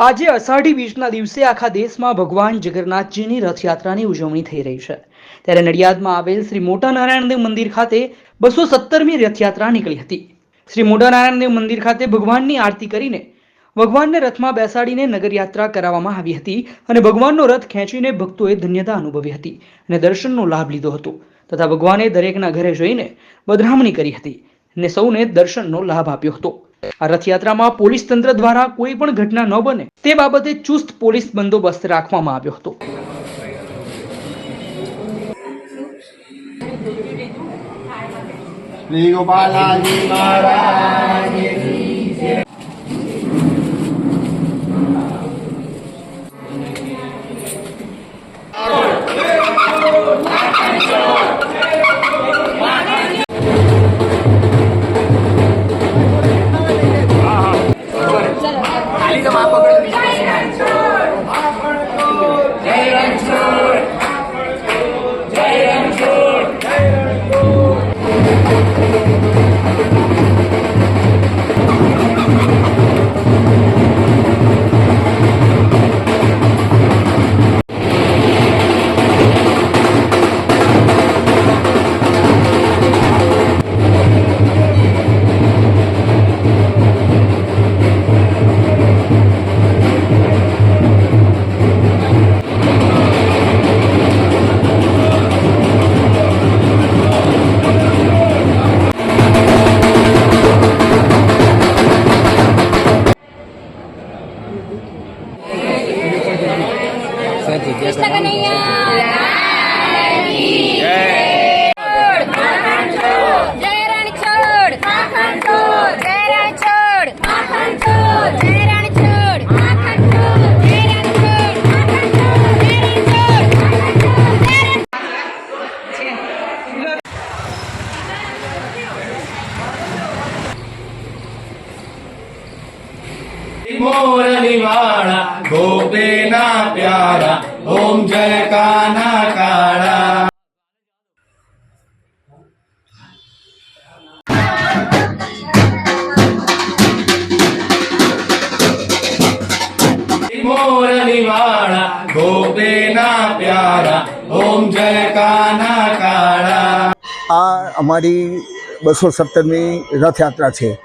આજે અષાઢી બીજના દિવસે આખા દેશમાં ભગવાન જગન્નાથજીની રથયાત્રાની ઉજવણી થઈ રહી છે. ત્યારે નડિયાદમાં આવેલ શ્રી મોટા નારાયણદેવ મંદિર ખાતે બસો સત્તરમી રથયાત્રા નીકળી હતી. શ્રી મોટા નારાયણદેવ મંદિર ખાતે ભગવાનની આરતી કરીને ભગવાનને રથમાં બેસાડીને નગરયાત્રા કરાવવામાં આવી હતી અને ભગવાનનો રથ ખેંચીને ભક્તોએ ધન્યતા અનુભવી હતી અને દર્શનનો લાભ લીધો હતો તથા ભગવાને દરેકના ઘરે જઈને બદરામણી કરી હતી અને સૌને દર્શનનો લાભ આપ્યો હતો. આ રથયાત્રામાં પોલીસ તંત્ર દ્વારા કોઈ પણ ઘટના ન બને તે બાબતે ચુસ્ત પોલીસ બંદોબસ્ત રાખવામાં આવ્યો હતો. ગોપાલાજી Thank you. કૃષ્ણ કનૈયા. આ અમારી બસો સત્તરમી રથયાત્રા છે.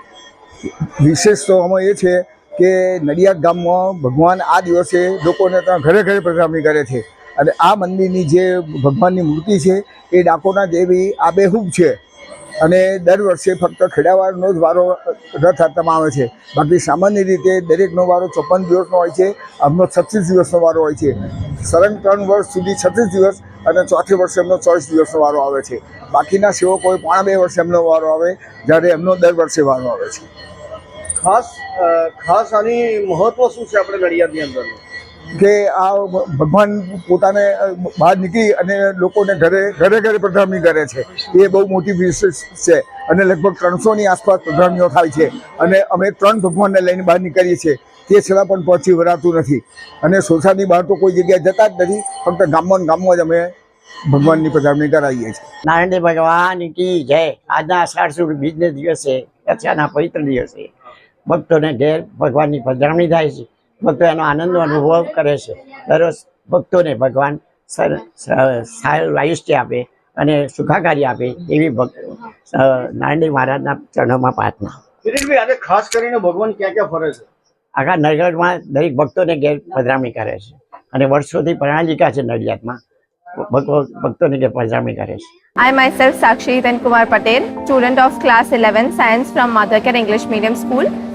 વિશેષ તો આમાં એ છે કે નડિયાદ ગામમાં ભગવાન આ દિવસે લોકોને ત્યાં ઘરે ઘરે પધરામણી કરે છે. અને આ મંદિરની જે ભગવાનની મૂર્તિ છે, એ ડાકોરના દેવી આબેહૂબ છે. અને દર વર્ષે ફક્ત ખેડાવાળનો જ વારો રથ આપવામાં આવે છે. બાકી સામાન્ય રીતે દરેકનો વારો ચોપન દિવસનો હોય છે, અમનો છત્રીસ દિવસનો વારો હોય છે. સળંગ ત્રણ વર્ષ સુધી છત્રીસ દિવસ અને ચોથી વર્ષે એમનો ચોવીસ દિવસનો વારો આવે છે. બાકીના સેવકોએ પોણા બે વર્ષે એમનો વારો આવે, જ્યારે એમનો દર વર્ષે વારો આવે છે. ખાસ ખાસ આની મહત્વ શું છે આપણે નડિયાદની અંદર કે આ ભગવાન પોતાને બહાર નીકળી અને લોકોને ઘરે ઘરે ઘરે પધરામણી કરે છે. એ બહુ મોટી વિશેષ છે. અને લગભગ ત્રણસોની આસપાસ પધરામણીઓ થાય છે. અને અમે ત્રણ ભગવાનને લઈને બહાર નીકળીએ છીએ. તે છતાં પણ પહોંચી વરાતું નથી. અને સોસાયટી બહાર તો કોઈ જગ્યાએ જતા જ નથી. ફક્ત ગામમાં ગામમાં જ અમે ભગવાનની પધરામણી કરાવીએ છીએ. નારાયણ ભગવાન કી જય. આજના અષાઢ સુદ બીજને દિવસે રથયાના પવિત્ર દિવસે ભક્તોને ઘેર ભગવાનની પધરામણી થાય છે. ભક્તો એનો આનંદનો અનુભવ કરે છે. દરરોજ ભક્તોને ભગવાન સર- આયુષ્ય આપે અને સુખાકારી આપે એવી ભક્ત અ, મહારાજના ચરણોમાં પ્રાર્થના. કિરીટભાઈ આજે ખાસ કરીને ભગવાન ક્યાં ક્યાં ફરે છે? આખા નગરમાં દરેક ભક્તોને ઘેર પધરામણી કરે છે અને વર્ષોથી પ્રણાલિકા છે નડિયાદમાં. ભક્તો ભક્તોને પધરામણી કરે છે. I myself Sakshi Then Kumar Patel, student of class 11 science from Madhakar English Medium School.